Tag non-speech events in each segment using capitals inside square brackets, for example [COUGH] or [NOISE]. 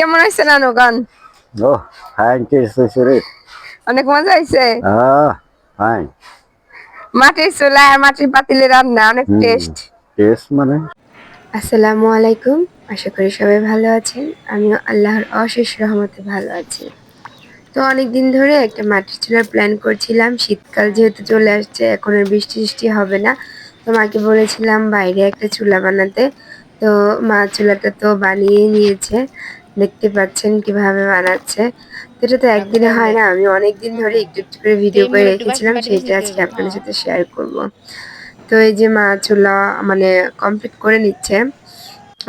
কেমন হয়েছে নানু গান? fine taste sorry. অনেক মজা হয়েছে Ah, fine. মাটির চুলা আর মাটির পাতিলে রান্না অনেক হুম। টেস্ট মানে? আসসালামু আলাইকুম আশা করি সবাই ভালো আছেন। আমিও আল্লাহর অশেষ রহমতে ভালো আছি। তো অনেক দিন ধরে একটা মাটির চুলার প্ল্যান করছিলাম। শীতকাল যেহেতু চলে আসছে এখন আর বৃষ্টি বৃষ্টি হবে না। তো মাকে বলেছিলাম বাইরে একটা চুলা বানাতে। তো মা চুলাটা তো বানিয়ে নিয়েছে। দেখতে পাচ্ছেন কীভাবে বানাচ্ছে। এটা তো একদিনে হয় না আমি অনেক দিন ধরে একটু একটু করে ভিডিও করে রেখেছিলাম সেটা আজকে আপনাদের সাথে শেয়ার করব। তো এই যে মা চুলা মানে কমপ্লিট করে নিচ্ছে।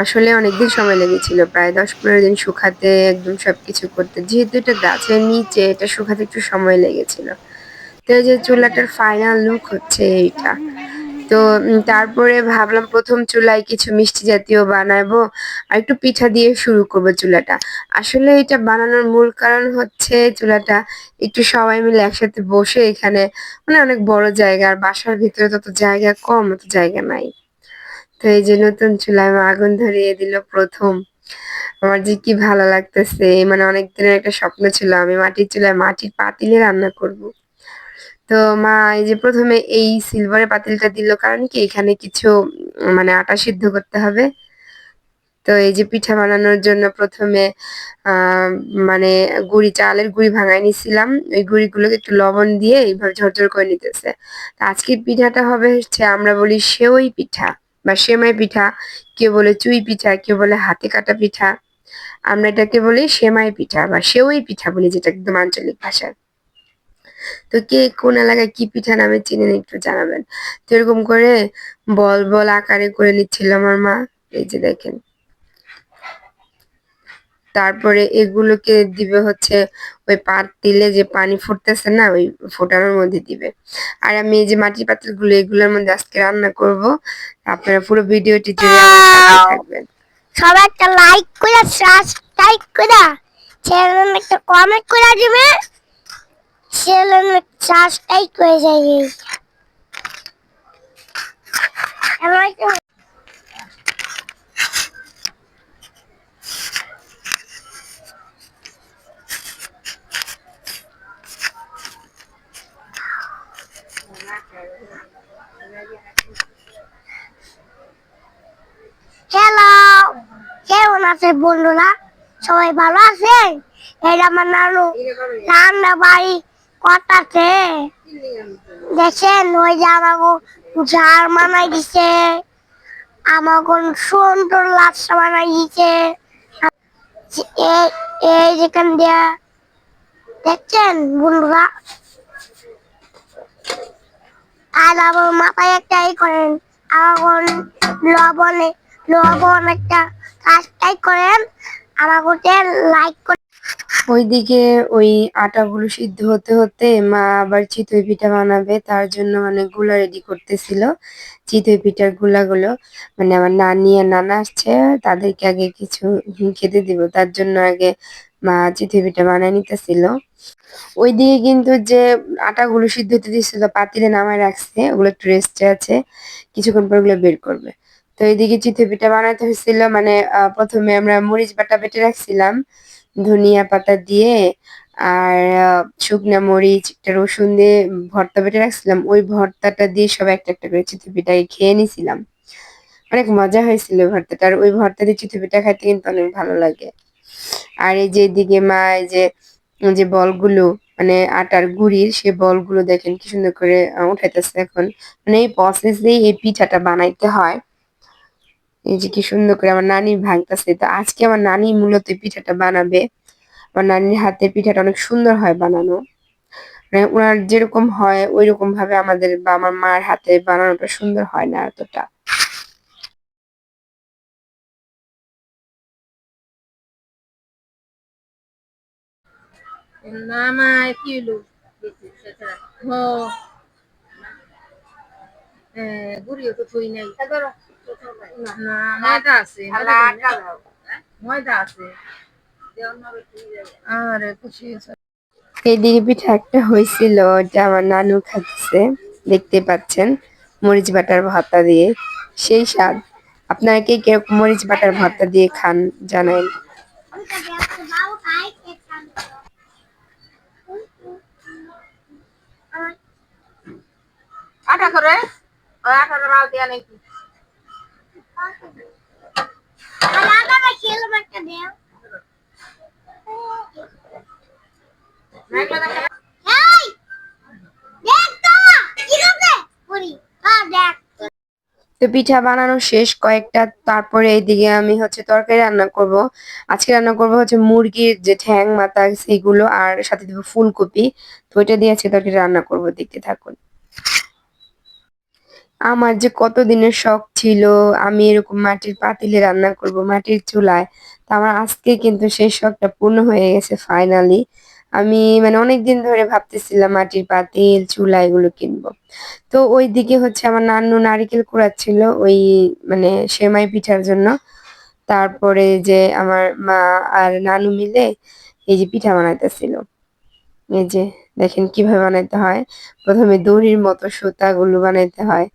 আসলে অনেকদিন সময় লেগেছিল প্রায় দশ পনেরো দিন শুকাতে একদম সবকিছু করতে। যেহেতু এটা গাছের নিচে এটা শুকাতে একটু সময় লেগেছিল। তো এই যে চুলাটার ফাইনাল লুক হচ্ছে এইটা। তো তারপরে ভাবলাম প্রথম চুলায় কিছু মিষ্টি জাতীয় বানাবো আর একটু পিঠা দিয়ে শুরু করব চুলাটা। আসলে এটা বানানোর মূল কারণ হচ্ছে চুলাটা একটু সবাই মিলে একসাথে বসে এখানে মানে অনেক বড় জায়গা আর বাসার ভিতরে তত জায়গা কম, অত জায়গা নাই। তো এই যে নতুন চুলায় আগুন ধরিয়ে দিল প্রথম। আমার যে কি ভালো লাগতেছে মানে অনেক দিনের একটা স্বপ্ন ছিল আমি মাটির চুলায় মাটির পাতিলে রান্না করব। তো মা এই যে প্রথমে এই সিলভারের পাতিলটা দিল, কারণ কি এখানে কিছু মানে আটা সিদ্ধ করতে হবে। তো এই যে পিঠা বানানোর জন্য প্রথমে মানে গুড়ি, চালের গুড়ি ভাঙায় নিছিলাম। ওই গুড়িগুলোকে একটু লবণ দিয়ে এইভাবে ঝরঝর করে নিতেছে। তো আজকের পিঠাটা হবে হচ্ছে, আমরা বলি সেওই পিঠা বা সেমাই পিঠা। কেউ বলে চুই পিঠা, কেউ বলে হাতে কাটা পিঠা। আমরা এটাকে বলি সেমাই পিঠা বা সেওই পিঠা বলি যেটা একদম আঞ্চলিক ভাষায়। তো কে কোন এলাকায় কি পিঠা নামে চিনেন একটু জানাবেন। তো এরকম করে বল বল আকারে করে নিচ্ছিল আমার মা এই যে দেখেন। তারপরে এগুলোকে দিবে হচ্ছে ওই পাত দিলে যে পানি ফুটতেছে না ওই ফোটানোর মধ্যে দিবে। আর আমি এই যে মাটির পাতিলগুলো এগুলোর মধ্যে আজকে রান্না করব। আপনারা পুরো ভিডিওটি জুড়ে থাকবেন। সবাই একটা লাইক করে সাবস্ক্রাইব করে চ্যানেল একটা কমেন্ট করে দিবে চ্যানেল সাবস্ক্রাইব করে হ্যালো কেমন আছে বন্ধুরা? সবাই ভালো আছে এটা আমার নানু রান্না বাড়ি কটাতে? দেখেন, ওই যে আমাকে ঝাড় মানাই দিছে আমাকে সুন্দর লাচ্ছা বানাই দিছে। এই- যেখান দিয়া, দেখছেন বন্ধুরা? আর আমার মাথায় একটা ই করেন আমার লবণে, লবণ একটা কাজটাই করেন আমাকে লাইক করে ওইদিকে ওই আটাগুলো সিদ্ধ হতে হতে মা আবার চিতই পিঠা বানাবে, তার জন্য মানে গুলা রেডি করতেছিল। চিতই পিঠার গুলাগুলো মানে আমার নানি আর নানা আসছে, তাদেরকে আগে কিছু খেতে দিব, তার জন্য আগে মা চিতই পিঠা বানায় নিতেছিল। ওইদিকে কিন্তু যে আটাগুলো সিদ্ধ হতে দিয়েছিল, পাতিলে নামায় রাখছে, ওগুলো একটু রেস্টে আছে, কিছুক্ষণ পর ওগুলো বের করবে। তো এইদিকে চিতই পিঠা বানাতে হয়েছিল মানে প্রথমে আমরা মরিচ বাটা বেটে রাখছিলাম। ধনিয়া পাতা দিয়ে আর শুকনো মরিচ, একটা রসুন দিয়ে ভর্তা বেটে রাখছিলাম। ওই ভর্তাটা দিয়ে সব একটা একটা করে চিতই পিঠাকে খেয়ে নিছিলাম। অনেক মজা হয়েছিল ভর্তাটা। আর ওই ভর্তা দিয়ে চিতই পিঠা খাইতে কিন্তু অনেক ভালো লাগে। আর এই যে এদিকে মা, এই যে যে বলগুলো মানে আটার গুড়ির সে বলগুলো দেখেন কি সুন্দর করে উঠাইতেছে এখন। মানে এই প্রসেসেই এই পিঠাটা বানাইতে হয়। এই যে কি সুন্দর করে আমার নানি ভাঙতেছে। তো আজকে আমার নানি মূলত পিঠাটা বানাবে। আমার নানির হাতে পিঠাটা অনেক সুন্দর হয় বানানো। মানে ওনার যেরকম হয় ওই রকম ভাবে আমাদের বা আমার মার হাতে বানানোটা সুন্দর হয় না এতটা। না মা কি হলো হ। গুড়িও তো থই নাই। না ময়দা আছে ময়দা আছে। আরে খুশি এইদিকে পিঠা একটা হয়েছিল ওটা আমার নানু খাচ্ছে দেখতে পাচ্ছেন মরিচ বাটার ভর্তা দিয়ে। সেই স্বাদ। আপনারা কে কীরকম মরিচ বাটার ভর্তা দিয়ে খান আমার আটা করে আটাটা দিয়া নাকি? তো পিঠা বানানো শেষ, কয়েকটা তারপরে এইদিকে আমি হচ্ছে তরকারি রান্না করব। আজকে রান্না করব হচ্ছে মুরগির যে ঠ্যাং মাথা সেইগুলো, আর সাথে দেবো ফুলকপি। তো ওইটা দিয়ে আজকে তরকারি রান্না করব, দেখতে থাকুন। আমার যে কত দিনের শখ ছিল, আমি এরকম মাটির পাতিলে রান্না করব মাটির চুলায়, তো আমার আজকে কিন্তু সেই শখটা পূর্ণ হয়ে গেছে ফাইনালি আমি মানে অনেক দিন ধরে ভাবতেছিলাম মাটির পাতিল, চুলা এগুলো কিনবো। তো ওই দিকে হচ্ছে আমার নানু নারিকেল কুড়াচ্ছিল ওই মানে সেমাই পিঠার জন্য। তারপরে যে আমার মা আর নানু মিলে এই যে পিঠা বানাইতেছিল। এই যে দেখেন কীভাবে বানাইতে হয়। প্রথমে দড়ির মতো সুতাগুলো বানাইতে হয়।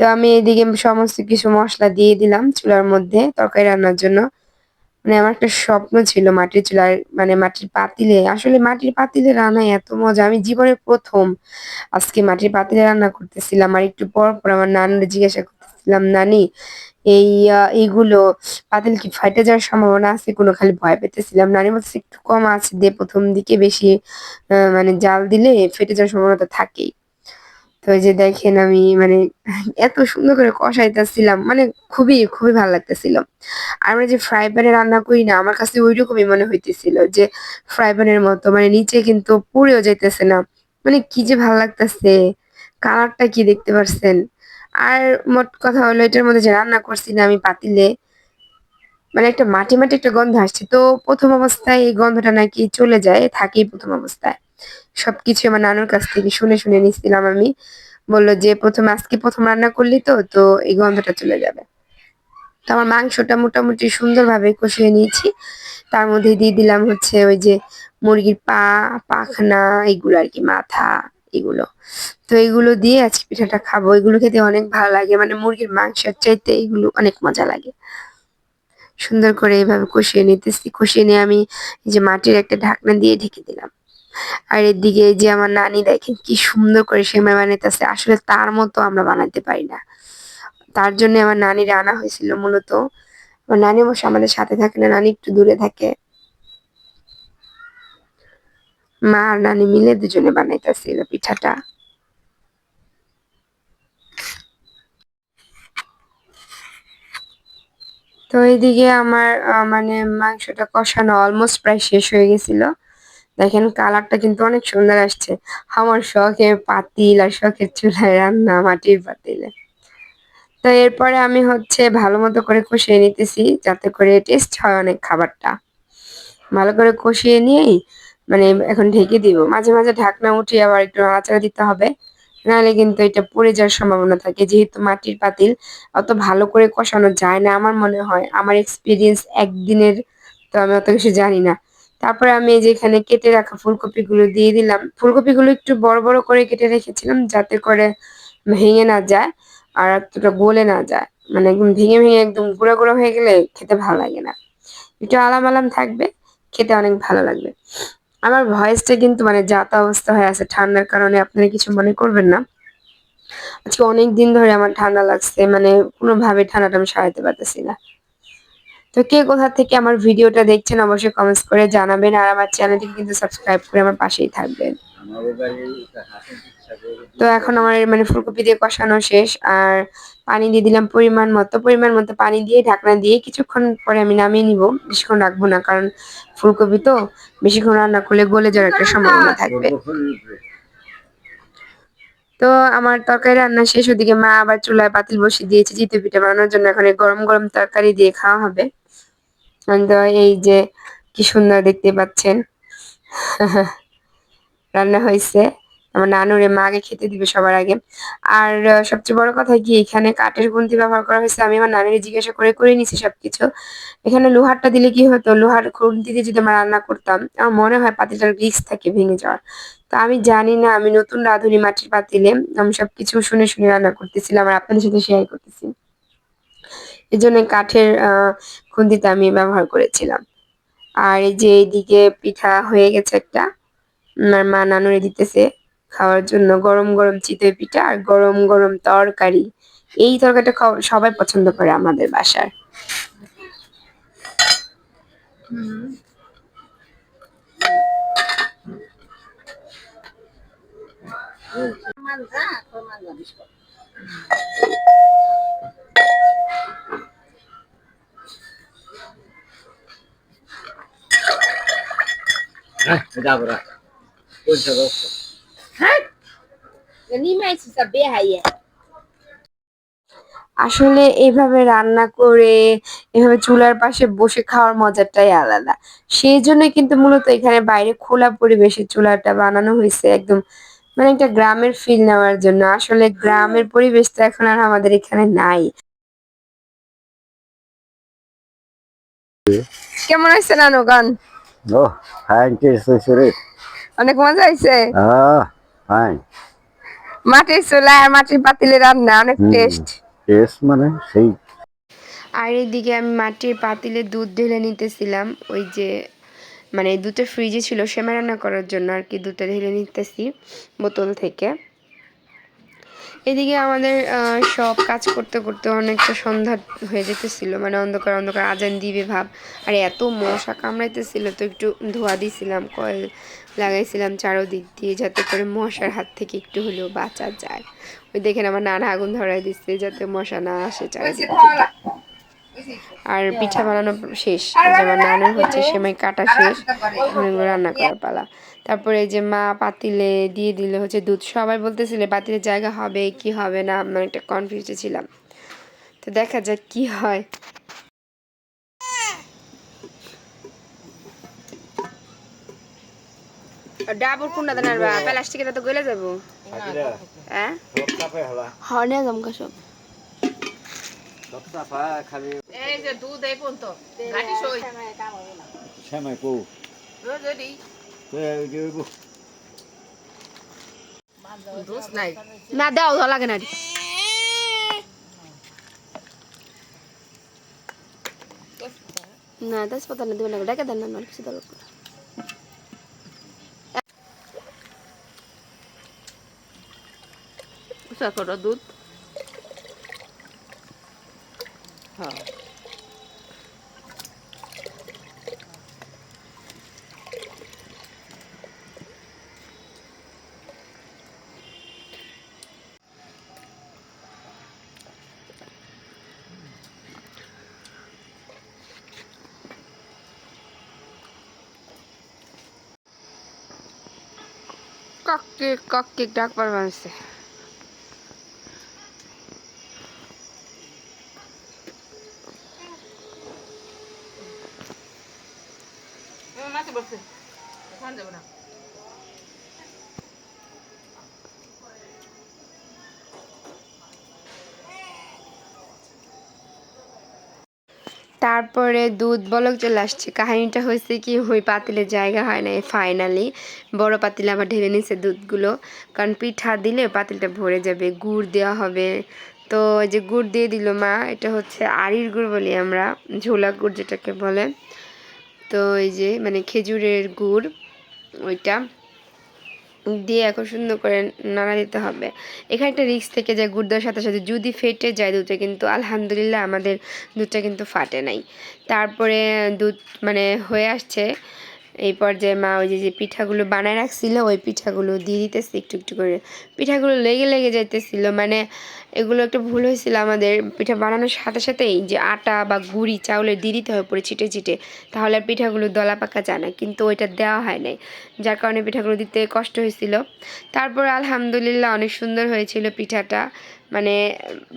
তো আমি এদিকে সমস্ত কিছু মশলা দিয়ে দিলাম চুলার মধ্যে তরকারি রান্নার জন্য। মানে আমার একটা স্বপ্ন ছিল মাটির চুলার মানে মাটির পাতিলে। আসলে মাটির পাতিলে রান্না এত মজা। আমি জীবনের প্রথম আজকে মাটির পাতিলে রান্না করতেছিলাম। আর একটু পর পর আমার নানুরে জিজ্ঞাসা করতেছিলাম, নানি, এই এইগুলো পাতিল কি ফাইটে যাওয়ার সম্ভাবনা আছে? কোনো খালি ভয় পেতেছিলাম? নানি বলছে একটু কম আছে দিয়ে প্রথম দিকে বেশি মানে জাল দিলে ফেটে যাওয়ার সম্ভাবনা থাকেই। তো এই যে দেখেন আমি মানে এত সুন্দর করে কষাইতেছিলাম মানে খুবই খুবই ভালো লাগতেছিল। আর আমরা যে ফ্রাই প্যানে রান্না করি না, আমার কাছে ওইরকমই মনে হইতেছিল যে ফ্রাই প্যানের মতো মানে নিচে কিন্তু পুড়েও যাইতেছে না। মানে কি যে ভালো লাগতেছে, কালারটা কি দেখতে পারছেন? আর মোট কথা হলো এটার মধ্যে যে রান্না করছি না আমি পাতিলে মানে একটা মাটি মাটি একটা গন্ধ আসছে। তো প্রথম অবস্থায় এই গন্ধটা নাকি চলে যায়, থাকেই প্রথম অবস্থায়। সবকিছু আমার নানুর কাছ থেকে শুনে শুনে নিচ্ছিলাম আমি। বলল যে, প্রথম, আজকে প্রথম রান্না করলি তো তো এই গন্ধটা চলে যাবে। তো আমার মাংসটা মোটামুটি সুন্দরভাবে কষিয়ে নিয়েছি। তার মধ্যে দিয়ে দিলাম হচ্ছে ওই যে মুরগির পা, পাখনা, এগুলো আর কি, মাথা, এগুলো। তো এগুলো দিয়ে আজকে পিঠাটা খাব। এগুলো খেতে অনেক ভালো লাগে। মানে মুরগির মাংসের চাইতে এগুলো অনেক মজা লাগে। সুন্দর করে এইভাবে কষিয়ে নিতেছি। কষিয়ে নিয়ে আমি যে মাটির একটা ঢাকনা দিয়ে ঢেকে দিলাম। আর এদিকে যে আমার নানি দেখেন, কি সুন্দর করে সেমাই বানাইতেছে। আসলে তার মতো আমরা বানাইতে পারি না। তার জন্য আমার নানির আনা হয়েছিল মূলত। আমার নানি অবশ্য আমাদের সাথে থাকে না, নানি একটু দূরে থাকে। মা আর নানি মিলে দুজনে বানাইতেছিল পিঠাটা। তো এইদিকে আমার মানে মাংসটা কষানো অলমোস্ট প্রায় শেষ হয়ে গেছিল। দেখেন কালারটা কিন্তু অনেক সুন্দর আসছে। আমার শখের পাতিল আর শখের চুলায় রান্না মাটির পাতিলে। তো এরপরে আমি হচ্ছে ভালো মতো করে কষিয়ে নিতেছি, যাতে করে টেস্ট হয় অনেক খাবারটা। ভালো করে কষিয়ে নিয়েই মানে এখন ঢেকে দিব। মাঝে মাঝে ঢাকনা উঠিয়ে আবার একটু নাড়াচাড়া দিতে হবে। নাহলে কিন্তু এটা পুড়ে যাওয়ার সম্ভাবনা থাকে। যেহেতু মাটির পাতিল, অত ভালো করে কষানো যায় না আমার মনে হয়। আমার এক্সপিরিয়েন্স একদিনের, তো আমি অত কিছু জানি না। তারপরে আমি এই যে এখানে কেটে রাখা ফুলকপিগুলো দিয়ে দিলাম। ফুলকপিগুলো একটু বড় বড় করে কেটে রেখেছিলাম যাতে করে ভেঙে না যায় আর এতটা গলে না যায়। মানে একদম ভেঙে ভেঙে একদম গুঁড়ো গুঁড়ো হয়ে গেলে খেতে ভালো লাগে না। একটু আলাম আলাম থাকবে, খেতে অনেক ভালো লাগবে। আমার ভয়েসটা কিন্তু মানে যাতা অবস্থা হয়ে আছে ঠান্ডার কারণে আপনারা কিছু মনে করবেন না। আজকে অনেক দিন ধরে আমার ঠান্ডা লাগছে মানে কোনোভাবে ঠান্ডাটা আমি সারাতে পারতেছি না। তো কে কোথা থেকে আমার ভিডিওটা দেখছেন অবশ্যই কমেন্টস করে জানাবেন, আর আমার চ্যানেলটি কিন্তু সাবস্ক্রাইব করে আমার পাশেই থাকবেন। তো এখন আমার মানে ফুলকপি দিয়ে কষানো শেষ, আর পানি দিয়ে দিলাম পরিমাণ মতো পরিমাণ মতো পানি দিয়ে ঢাকনা দিয়ে কিছুক্ষণ পরে আমি নামিয়ে নিব, বেশিক্ষণ রাখব না, কারণ ফুলকপি তো বেশিক্ষণ রান্না করলে গলে যাওয়ার একটা সম্ভাবনা থাকবে। তো আমার তরকারি রান্না শেষ, ওদিকে মা আবার চুলায় পাতিল বসিয়ে দিয়েছে, জিতে পিঠা বানানোর জন্য এখন গরম গরম তরকারি দিয়ে খাওয়া হবে। এই যে কি সুন্দর দেখতে পাচ্ছেন। [LAUGHS] রান্না হয়েছে। আমার নানুরে মা আগে খেতে দিবে সবার আগে। আর সবচেয়ে বড় কথা কি, এখানে কাঠের গুন্তি ব্যবহার করা হয়েছে। আমি আমার নানুরে জিজ্ঞাসা করে করে নিছি সবকিছু। এখানে লোহারটা দিলে কি হতো? লোহার খুন্তি দিয়ে যদি আমরা রান্না করতাম, আমার মনে হয় পাতিলটার রিস্ক থাকে, ভেঙে যাওয়ার। তো আমি জানি না, আমি নতুন রাঁধুনি মাটির পাতিলে আমি সবকিছু শুনে শুনে রান্না করতেছিলাম আর আপনাদের সাথে শেয়ার করতেছি। এই জন্য কাঠের খুন্তিটা আমি ব্যবহার করেছিলাম। আর এই যে এইদিকে পিঠা হয়ে গেছে একটা, আমার মা নানুরে দিতেছে খাওয়ার জন্য গরম গরম চিতই পিঠা আর গরম গরম তরকারি। এই তরকারিটা সবাই পছন্দ করে আমাদের বাসার। রা নিমাইছি সব বেহাইয়া আসলে এভাবে রান্না করে এভাবে চুলার পাশে বসে খাওয়ার মজাটাই আলাদা। সেই জন্য কিন্তু মূলত এখানে বাইরে খোলা পরিবেশে চুলাটা বানানো হয়েছে একদম মানে একটা গ্রামের ফিল নেওয়ার জন্য। আসলে গ্রামের পরিবেশটা এখন আর আমাদের এখানে নাই। কেমন হয়েছে নানু গান? ও ফাইন হয়েছে অনেক মজা হয়েছে ফাইন মাটির চুলা আর মাটির পাতিলে রান্না অনেক টেস্ট টেস্ট মানে সেই। আর এদিকে আমি মাটির পাতিলে দুধ ঢেলে নিতেছিলাম ওই যে মানে দুধটা ফ্রিজে ছিল সেমাই রান্না করার জন্য আর কি দুধটা ঢেলে নিতেছি বোতল থেকে। এদিকে আমাদের সব কাজ করতে করতে অনেকটা সন্ধ্যা হয়ে যেতেছিল মানে অন্ধকার অন্ধকার, আজান দিবে ভাব। আর এত মশা কামড়াইতেছিল, তো একটু ধোয়া দিয়েছিলাম কয়েল লাগাইছিলাম চারোদিক দিয়ে যাতে করে মশার হাত থেকে একটু হলেও বাঁচা যায়। ওই দেখেন আমার নানা আগুন ধরাই দিচ্ছে যাতে মশা না আসে চারিদিক আর পিঠা বানানো শেষ, এই যে আমার নানার হচ্ছে, সেমাই কাটা শেষ রান্না করার পালা। তারপরে যে মা পাতিলে দিয়ে দিলে হচ্ছে দুধ সবাই বলতেছিল পাতিলের জায়গা হবে কি হবে না? আমি একটা কনফিউজে ছিলাম। তো দেখা যাক কি হয়। ডাবর কোনটা দেন আর প্লাস্টিকের তো গলে যাব। হ্যাঁ? হর্নে জমকা সব। খালি এই যে দুধ এই পর্যন্ত। গাড়ি সই। শ্যামাই কো নাই না দাও দাও লাগে না না তেজপাতা না দেবেন না ডেকে দেন না কিছু দরকার না। করো দুধ? হ্যাঁ। কাককে কাককে ডাক পারবে আছে মাছে বসছে ওখানে যাব না তারপরে দুধ বলক চলে আসছে। কাহিনীটা হয়েছে কি, ওই পাতিলের জায়গা হয় না ফাইনালি বড় পাতিলে আবার ঢেলে নিছে দুধগুলো। কারণ পিঠা দিলে পাতিলটা ভরে যাবে, গুড় দেওয়া হবে। তো যে গুড় দিয়ে দিল মা, এটা হচ্ছে আড়ির গুড় বলি আমরা, ঝোলা গুড় যেটাকে বলে। তো এই যে মানে খেজুরের গুড়, ওইটা। দিয়ে এখন সুন্দর করে নাড়া দিতে হবে। এখানে একটা রিক্স থেকে যায় গুড় দেওয়ার সাথে সাথে। যদি ফেটে যায় দুধটা কিন্তু আলহামদুলিল্লাহ আমাদের দুধটা কিন্তু ফাটে নাই। তারপরে দুধ মানে হয়ে আসছে এই পর্যায়ে মা ওই যে যে পিঠাগুলো বানায় রাখছিল, ওই পিঠাগুলো দিয়ে দিতেছে একটু একটু করে। পিঠাগুলো লেগে লেগে যাইতেছিল। মানে এগুলো একটা ভুল হয়েছিল আমাদের। পিঠা বানানোর সাথে সাথেই যে আটা বা গুড়ি, চাউলের দিয়ে দিতে হয় পরে ছিটে ছিটে, তাহলে আর পিঠাগুলো দলা পাকা যায় না। কিন্তু ওইটা দেওয়া হয় নাই। যার কারণে পিঠাগুলো দিতে কষ্ট হয়েছিল। তারপর আলহামদুলিল্লাহ অনেক সুন্দর হয়েছিল পিঠাটা। মানে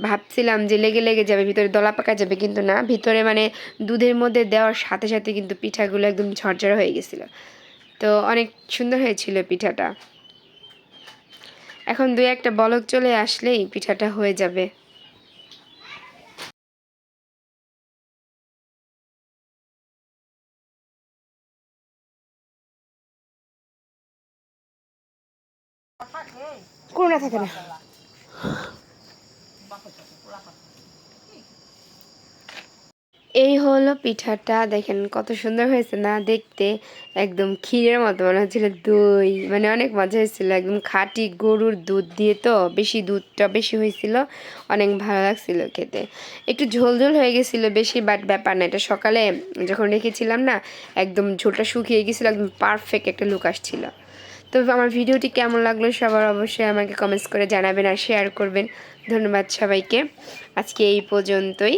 ভাবছিলাম যে লেগে লেগে যাবে, ভিতরে দলা পাকা যাবে, কিন্তু না, ভিতরে মানে দুধের মধ্যে দেওয়ার সাথে সাথে কিন্তু পিঠাগুলো একদম ঝরঝরে হয়ে গেছিল। তো অনেক সুন্দর হয়েছিল পিঠাটা। এখন দুই একটা বলক চলে আসলেই পিঠাটা হয়ে যাবে। কোনো থাকে না। এই হলো পিঠাটা, দেখেন কত সুন্দর হয়েছে না? দেখতে একদম ক্ষীরের মতো মনে হচ্ছিল দই মানে অনেক মজা হয়েছিল। একদম খাঁটি গরুর দুধ দিয়ে তো বেশি দুধটা বেশি হয়েছিল, অনেক ভালো লাগছিল খেতে। একটু ঝোল ঝোল হয়ে গেছিল বেশি বাট ব্যাপার না, এটা সকালে যখন রেখেছিলাম না, একদম ঝোলটা শুকিয়ে গেছিল, একদম পারফেক্ট একটা লুক আসছিল। তো আমার ভিডিওটি কেমন লাগল সবার অবশ্যই আমাকে কমেন্টস করে জানাবেন আর শেয়ার করবেন। ধন্যবাদ সবাইকে। আজকে এই পর্যন্তই।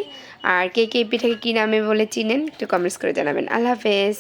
আর কে কে এই পিঠাকে কী নামে বলে চিনেন একটু কমেন্টস করে জানাবেন। আল্লাহ হাফেজ।